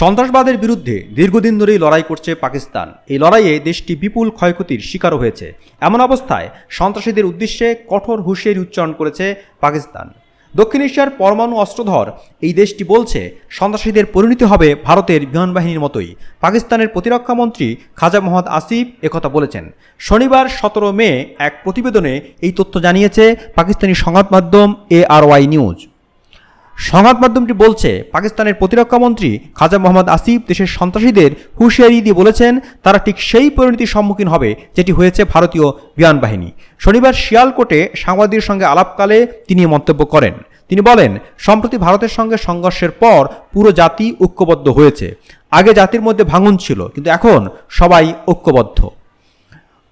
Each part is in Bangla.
সন্ত্রাসবাদের বিরুদ্ধে দীর্ঘদিন ধরেই লড়াই করছে পাকিস্তান। এই লড়াইয়ে দেশটি বিপুল ক্ষয়ক্ষতির শিকারও হয়েছে। এমন অবস্থায় সন্ত্রাসীদের উদ্দেশ্যে কঠোর হুঁশিয়ারি উচ্চারণ করেছে পাকিস্তান। দক্ষিণ এশিয়ার পরমাণু অস্ত্রধর এই দেশটি বলছে, সন্ত্রাসীদের পরিণতি হবে ভারতের বিমান বাহিনীর মতোই। পাকিস্তানের প্রতিরক্ষা মন্ত্রী খাজা মোহাম্মদ আসিফ একথা বলেছেন। শনিবার সতেরো মে এক প্রতিবেদনে এই তথ্য জানিয়েছে পাকিস্তানি সংবাদ মাধ্যম এআরওয়াই নিউজ। সংবাদ মাধ্যমটি বলছে, পাকিস্তানের প্রতিরক্ষা মন্ত্রী খাজা মোহাম্মদ আসিফ দেশের সন্ত্রাসীদের হুঁশিয়ারি দিয়ে বলেছেন, তারা ঠিক সেই পরিণতির সম্মুখীন হবে, যেটি হয়েছে ভারতীয় বিমান বাহিনী। শনিবার শিয়ালকোটে সাংবাদিকদের সঙ্গে আলাপকালে তিনি মন্তব্য করেন। তিনি বলেন, সম্প্রতি ভারতের সঙ্গে সংঘর্ষের পর পুরো জাতি ঐক্যবদ্ধ হয়েছে। আগে জাতির মধ্যে ভাঙন ছিল, কিন্তু এখন সবাই ঐক্যবদ্ধ।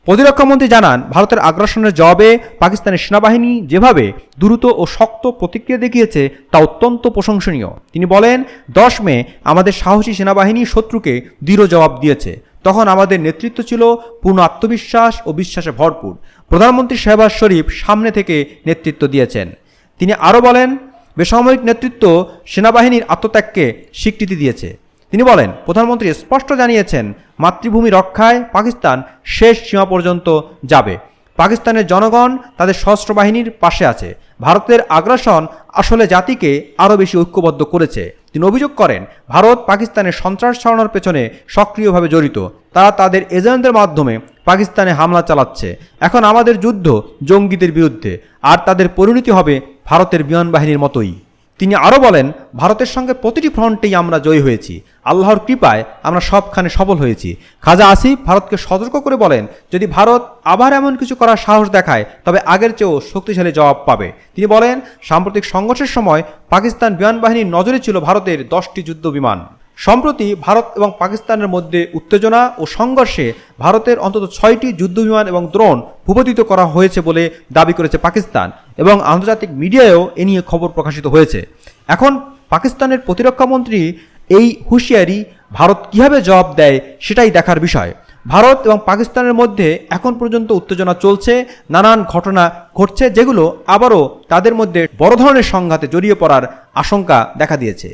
প্রতিরক্ষামন্ত্রী জানান, ভারতের আগ্রাসনের জবাবে পাকিস্তানের সেনাবাহিনী যেভাবে দ্রুত ও শক্ত প্রতিক্রিয়া দেখিয়েছে, তা অত্যন্ত প্রশংসনীয়। তিনি বলেন, দশ মে আমাদের সাহসী সেনাবাহিনী শত্রুকে দৃঢ় জবাব দিয়েছে। তখন আমাদের নেতৃত্ব ছিল পূর্ণ আত্মবিশ্বাস ও বিশ্বাসে ভরপুর। প্রধানমন্ত্রী শেহবাজ শরীফ সামনে থেকে নেতৃত্ব দিয়েছেন। তিনি আরও বলেন, বেসামরিক নেতৃত্ব সেনাবাহিনীর আত্মত্যাগকে স্বীকৃতি দিয়েছে। তিনি বলেন, প্রধানমন্ত্রী স্পষ্ট জানিয়েছেন, মাতৃভূমি রক্ষায় পাকিস্তান শেষ সীমা পর্যন্ত যাবে। পাকিস্তানের জনগণ তাদের সশস্ত্র বাহিনীর পাশে আছে। ভারতের আগ্রাসন আসলে জাতিকে আরও বেশি ঐক্যবদ্ধ করেছে। তিনি অভিযোগ করেন, ভারত পাকিস্তানের সন্ত্রাস ছড়ানোর পেছনে সক্রিয়ভাবে জড়িত। তারা তাদের এজেন্টদের মাধ্যমে পাকিস্তানে হামলা চালাচ্ছে। এখন আমাদের যুদ্ধ জঙ্গিদের বিরুদ্ধে। আর তাদের পরিণতি হবে ভারতের বিমান বাহিনীর মতোই। তিনি আরও বলেন, ভারতের সঙ্গে প্রতিটি ফ্রন্টেই আমরা জয়ী হয়েছি। আল্লাহর কৃপায় আমরা সবখানে সফল হয়েছি। খাজা আসিফ ভারতকে সতর্ক করে বলেন, যদি ভারত আবার এমন কিছু করার সাহস দেখায়, তবে আগের চেয়েও শক্তিশালী জবাব পাবে। তিনি বলেন, সাম্প্রতিক সংঘর্ষের সময় পাকিস্তান বিমান বাহিনীর নজরে ছিল ভারতের দশটি যুদ্ধ বিমান। সম্প্রতি ভারত এবং পাকিস্তানের মধ্যে উত্তেজনা ও সংঘর্ষে ভারতের অন্তত ছয়টি যুদ্ধবিমান এবং দ্রোণ ভূপতিত করা হয়েছে বলে দাবি করেছে পাকিস্তান এবং আন্তর্জাতিক মিডিয়ায়ও এ নিয়ে খবর প্রকাশিত হয়েছে। এখন পাকিস্তানের প্রতিরক্ষামন্ত্রী এই হুঁশিয়ারি ভারত কীভাবে জবাব দেয় সেটাই দেখার বিষয়। ভারত এবং পাকিস্তানের মধ্যে এখন পর্যন্ত উত্তেজনা চলছে, নানান ঘটনা ঘটছে যেগুলো আবারও তাদের মধ্যে বড় ধরনের সংঘাতে জড়িয়ে পড়ার আশঙ্কা দেখা দিয়েছে।